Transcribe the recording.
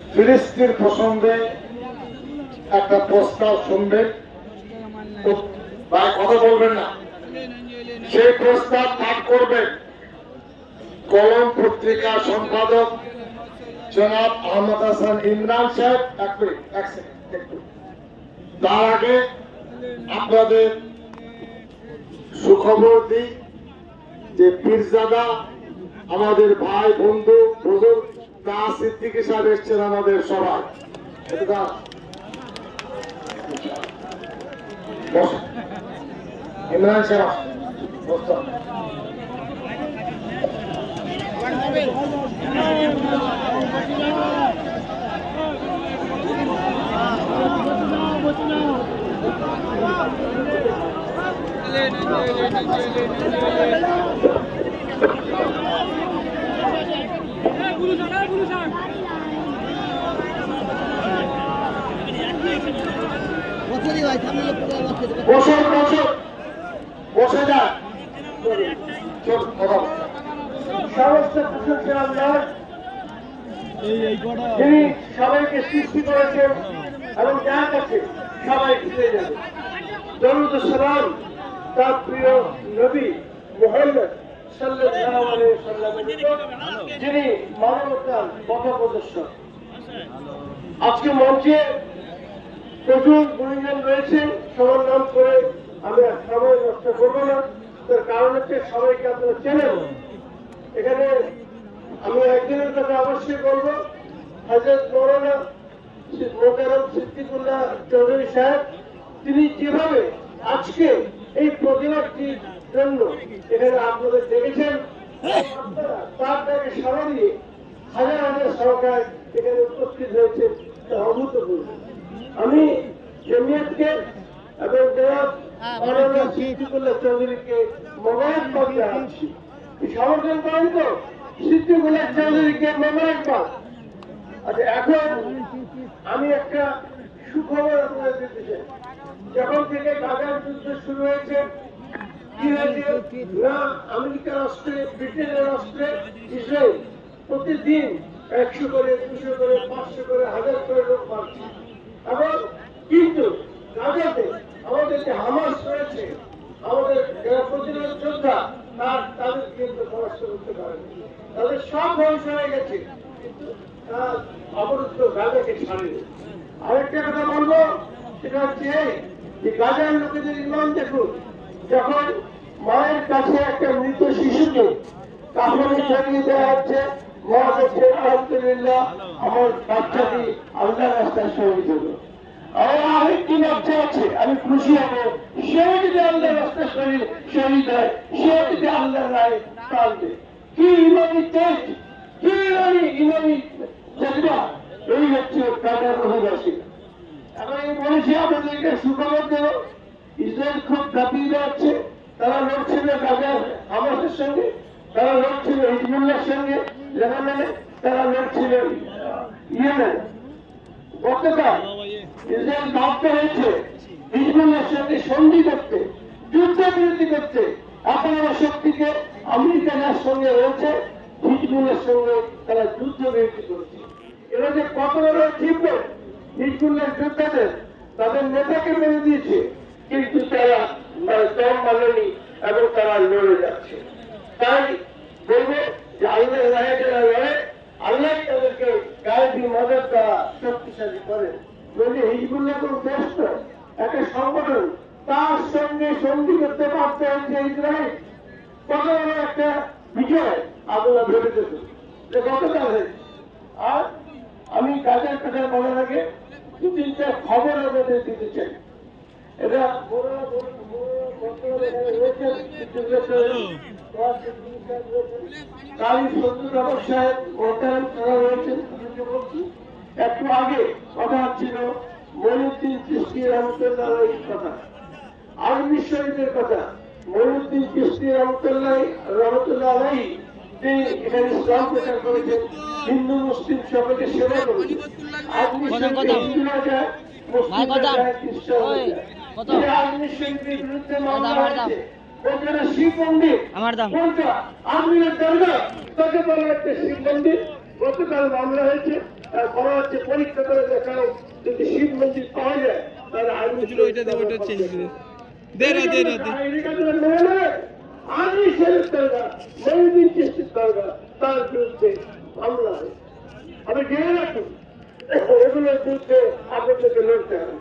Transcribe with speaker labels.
Speaker 1: ফিলিস্তিন প্রসঙ্গে একটা প্রস্তাব শুনবেন ও- কথা বলবেন না। সেই প্রস্তাব পাঠ করবেন কলম পত্রিকার সম্পাদক জনাব আহমদ হাসান ইমরান সাহেব। এক মিনিট, এক একটু তার আগে আপনাদের সুখবর দিই যে পীরজাদা, আমাদের ভাই, বন্ধু, বুজুর্গ তা সিদ্দিকি সাহেব এসছেন আমাদের সবাই। ইমরান সাহেব আসুন। বসুন। বসুন বসে যান। চল সমস্ত যিনি সবাইকে সৃষ্টি করেছেন এবং যার কাছে সবাই ফিরে যাবে। দরুদ সালাম তার প্রিয় নবী মোহাম্মদ সাল্লাল্লাহু আলাইহি যিনি মানবতার পথ প্রদর্শক আজকে মঞ্চে প্রচুর গুণীজন রয়েছেন সবার নাম করে আমি আর সময় নষ্ট করব না। তার কারণ হচ্ছে সবাইকে আপনারা চেনেন। এখানে আমি একদিনের কথা অবশ্যই বলব। হাজরত মৌলানা মোকারম সিদ্দিকুল্লাহ চৌধুরী সাহেব, তিনি যেভাবে আজকে এই প্রতিবাদটির জন্য এখানে আপনাদের দেখেছেন তার তাকে সারা দিয়ে হাজার হাজার সরকার এখানে উপস্থিত হয়েছে। তা অভূতপূর্ব। আমি জমিয়তকে এবং জনাব মাননীয় সিদ্দিকুল্লাহ চৌধুরীকে মোবারকবাদ জানাচ্ছি সমর্থন করেন তো? সিদ্দিকুল্লাহ চৌধুরীকে মোবারকবাদ আচ্ছা এখন আমি একটা সুখবর আপনাদের দিতে চাই। যখন থেকে গাজার যুদ্ধ শুরু হয়েছে কি হয়েছে না আমেরিকার অস্ত্রে ব্রিটেনের অস্ত্রে ইসরায়েল প্রতিদিন একশো করে দুশো করে পাঁচশো করে হাজার করে লোক মারছে। এবং কিন্তু গাজাতে আমাদের যে হামাস রয়েছে আমাদের যারা প্রতিরোধ যোদ্ধা, তার, তাদের কিন্তু পরাস্ত করতে পারেনি। তাদের সব ধ্বংস হয়ে গেছে, কিন্তু অবরুদ্ধ গাজাকে ছাড়েনি। আরেকটা কথা বলব, সেটা হচ্ছে যে গাজার লোকেদের ইমান দেখুন। যখন মায়ের কাছে একটা মৃত শিশুকে কাপড়ে জড়িয়ে দেওয়া হচ্ছে মা বলছে আলহামদুলিল্লাহ আমার বাচ্চাটি আল্লাহ রাস্তায় শহীদ হলো আমার আরেকটি বাচ্চা আছে আমি খুশি হব সেও যদি আল্লাহ রাস্তায় শহীদ শহীদ হয় সেও যদি আল্লাহ রায় কাঁদবে কি ইমানি তেজ কি ইমানি ইমানি জজবা এই হচ্ছে কাটার অধিবাসী এখন আমি সুখবর দেব ইসরায়েল খুব দাপিয়ে যাচ্ছে তারা লড়ছিল গাজার হামাসের সঙ্গে তারা লড়ছিল হিজবুল্লার সঙ্গে, লেবাননে তারা লড়ছিল ইয়েমেন। গতকাল ইসরায়েল বাধ্য হয়েছে হিজবুল্লার সঙ্গে সন্ধি করতে যুদ্ধ বিরতি করতে। আপনারা শক্তিকে আমেরিকা যার সঙ্গে রয়েছে হিজবুল্লার সঙ্গে তারা যুদ্ধ বিরতি করেছে। এরা যে কত বড় জিতবে হিজবুল্লার যোদ্ধাদের, তাদের নেতাকে মেরে দিয়েছে, কিন্তু তারা দম মানেনি এবং তারা লড়ে যাচ্ছে। তাই বলব যে আল্লাহ লড়ে আল্লাহ তাদেরকে মদত দ্বারা শক্তিশালী করে একটা সংগঠন তার সঙ্গে সন্ধি করতে হচ্ছে ইসরায়েল কত বড় একটা বিজয় যে আর আমি কাজের কথা বলার আগে দু তিনটা খবর আপনাদের দিতে চাই এটা বড় বড় বড় রয়েছেন, কালী সত্যনারায়ণ সাহেব মোহতারাম তারা রয়েছেন একটু আগে কথা হচ্ছিল মনুদ্দিন চিস্তি রহমতুল্লাহ কথা। আলমী শরীফের কথা মনুদ্দিন চিস্তি রহমতুল্লাহ রহমতুল্লাহ আলাই তিনি এখানে ইসলাম প্রচার করেছেন হিন্দু মুসলিম সকলকে সেবা করেছেন।
Speaker 2: কত,
Speaker 1: শরীফে? হিন্দুরা যায় মুসলিমরা যায় খ্রিস্টানরা যায়
Speaker 2: কত?
Speaker 1: শরীফের বিরুদ্ধে মামলা হয়েছে ওখানে শিব মন্দির।
Speaker 2: আমার দাম।
Speaker 1: আজমিরের দরগা তাকে বলা হচ্ছে শিব মন্দির। গতকাল মামলা হয়েছে। বলা হচ্ছে পরীক্ষা করে দেখাও যদি শিব মন্দির পাওয়া যায় তাহলে আইন
Speaker 3: ওইটা দে ওইটা চেঞ্জ দে দে রে দে। রে দে
Speaker 1: আমি শেরের দরগা মহিদিন চেষ্টির দরগা তার বিরুদ্ধে মামলা হয় আমি জেনে রাখুন এগুলোর বিরুদ্ধে আপনাদেরকে লড়তে হবে।